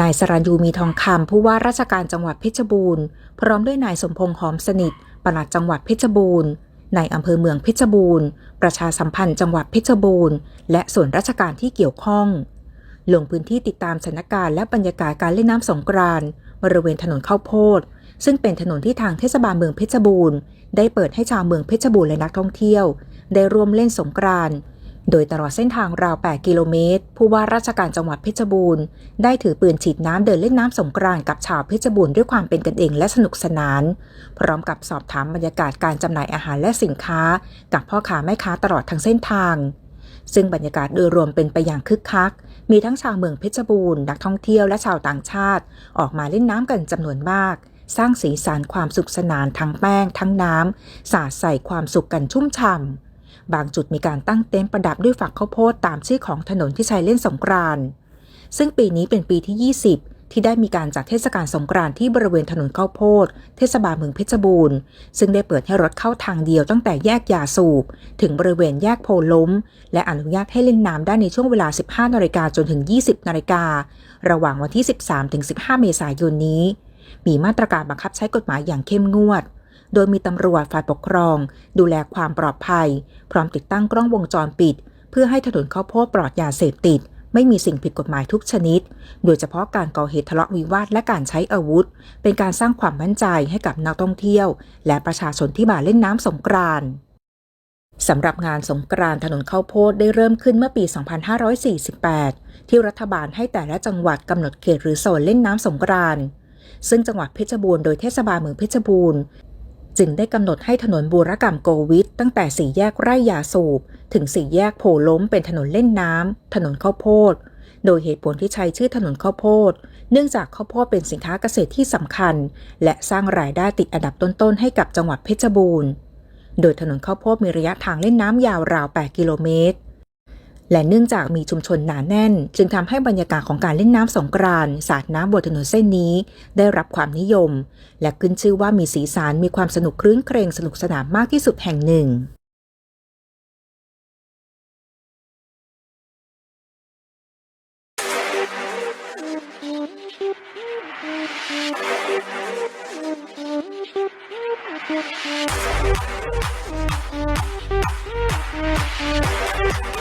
นายสรัญยูมีทองคำผู้ว่าราชการจังหวัดเพชรบูรณ์ พร้อมด้วยนายสมพงษ์หอมสนิทปลัดจังหวัดเพชรบูรณ์นายอำเภอเมืองเพชรบูรณ์ ประชาสัมพันธ์จังหวัดเพชรบูรณ์ และส่วนราชการที่เกี่ยวข้อง ลงพื้นที่ติดตามสถานการณ์และบรรยากาศการเล่นน้ำสงกรานต์บริเวณถนนข้าวโพด ซึ่งเป็นถนนที่ทางเทศบาลเมืองเพชรบูรณ์ ได้เปิดให้ชาวเมืองเพชรบูรณ์และนักท่องเที่ยว ได้ร่วมเล่นสงกรานต์ โดยตลอดเส้นทางราว 8 กิโลเมตร ผู้ว่าราชการจังหวัดเพชรบูรณ์ ได้ถือปืนฉีดน้ำเดินเล่นน้ำสงกรานต์กับชาวเพชรบูรณ์ด้วยความเป็นกันเองและสนุกสนาน พร้อมกับสอบถามบรรยากาศการจำหน่ายอาหารและสินค้า กับพ่อค้าแม่ค้าตลอดทั้งเส้นทาง ซึ่งบรรยากาศโดยรวมเป็นไปอย่างคึกคัก มีทั้งชาวเมืองเพชรบูรณ์ นักท่องเที่ยวและชาวต่างชาติ ออกมาเล่นน้ำกันจำนวนมาก สร้างสีสันความสุขสนานทั้งแป้ง ทั้งน้ำสาดใส่ความสุขกันชุ่มฉ่ำ บางจุดมีการตั้งเต็นท์ประดับด้วยฝักข้าวโพดตามชื่อของถนนที่ใช้เล่นสงกรานต์ซึ่งปีนี้เป็นปีที่ 20 ที่ได้มีการจัดเทศกาลสงกรานต์ที่บริเวณถนนข้าวโพด เทศบาลเมืองเพชรบูรณ์ ซึ่งได้เปิดให้รถเข้าทางเดียวตั้งแต่แยกยาสูบ ถึงบริเวณแยกโพล้ม และอนุญาตให้เล่นน้ำได้ในช่วงเวลา 15นาฬิกาจนถึง 20นาฬิการะหว่างวันที่ 13-15 เมษายนนี้ มีมาตรการบังคับใช้กฎหมายอย่างเข้มงวด โดยมีตำรวจฝ่ายปกครอง ดูแลความปลอดภัย พร้อมติดตั้งกล้องวงจรปิด เพื่อให้ถนนข้าวโพดปลอดยาเสพติด ไม่มีสิ่งผิดกฎหมายทุกชนิด โดยเฉพาะการก่อเหตุทะเลาะวิวาทและการใช้อาวุธ เป็นการสร้างความมั่นใจให้กับนักท่องเที่ยว และประชาชนที่มาเล่นน้ำสงกรานต์สำหรับงานสงกรานต์ถนนข้าวโพดได้เริ่มขึ้นเมื่อปี 2548 ที่รัฐบาลให้แต่ละจังหวัดกำหนดเขตหรือโซนเล่นน้ำสงกรานต์ซึ่งจังหวัดเพชรบูรณ์โดยเทศบาลเมืองเพชรบูรณ์ จึงได้กำหนดให้ถนนบูรกรรมโกวิทตั้งแต่สี่แยกไร่ยาสูบ ถึงสี่แยกโพล้มเป็นถนนเล่นน้ำถนนข้าวโพด โดยเหตุผลที่ใช้ชื่อถนนข้าวโพด เนื่องจากข้าวโพดเป็นสินค้าเกษตรที่สำคัญ และสร้างรายได้ติดอันดับต้นๆให้กับจังหวัดเพชรบูรณ์ โดยถนนข้าวโพดมีระยะทางเล่นน้ำยาวราว 8 กิโลเมตร และเนื่องจากมีชุมชนหนาแน่น จึงทำให้บรรยากาศของการเล่นน้ำสงกรานสาดน้ำบนถนนเส้นนี้ ได้รับความนิยม และขึ้นชื่อว่ามีสีสันมีความสนุกครื้นเครงสนุกสนานมากที่สุดแห่งหนึ่งうん。